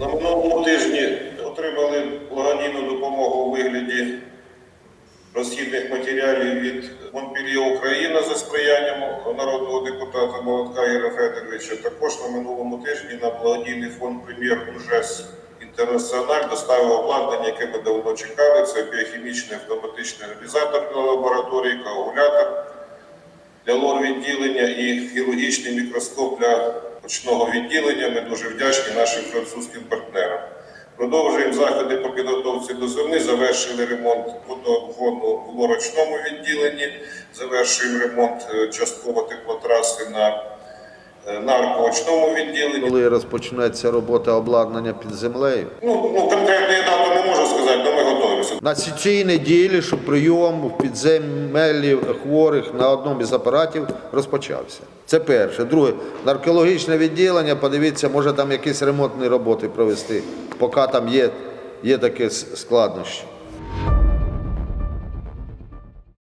На минулому тижні отримали благодійну допомогу у вигляді розхідних матеріалів від Монпільє Україна за сприянням народного депутата Молотка Іра Федоровича. Також на минулому тижні на благодійний фонд прем'єр Уржес Інтернаціональ доставив обладнання, яке ми давно чекали. Це біохімічний автоматичний аналізатор для лабораторії, коагулятор для лор-відділення і хірургічний мікроскоп для очного відділення. Ми дуже вдячні нашим французьким партнерам. Продовжуємо заходи по підготовці до зими. Завершили ремонт водогону в лорочному відділенні. Завершуємо ремонт е, частково теплотраси на е, наркоочному відділенні. Коли розпочнеться робота обладнання під землею. Ну, ну конкретної дати не можу сказати, ми готуємося. На цій неділі, що прийом в підземеллі хворих на одному із апаратів розпочався. Це перше. Друге, наркологічне відділення, подивіться, може там якісь ремонтні роботи провести, поки там є, є таке складнощі.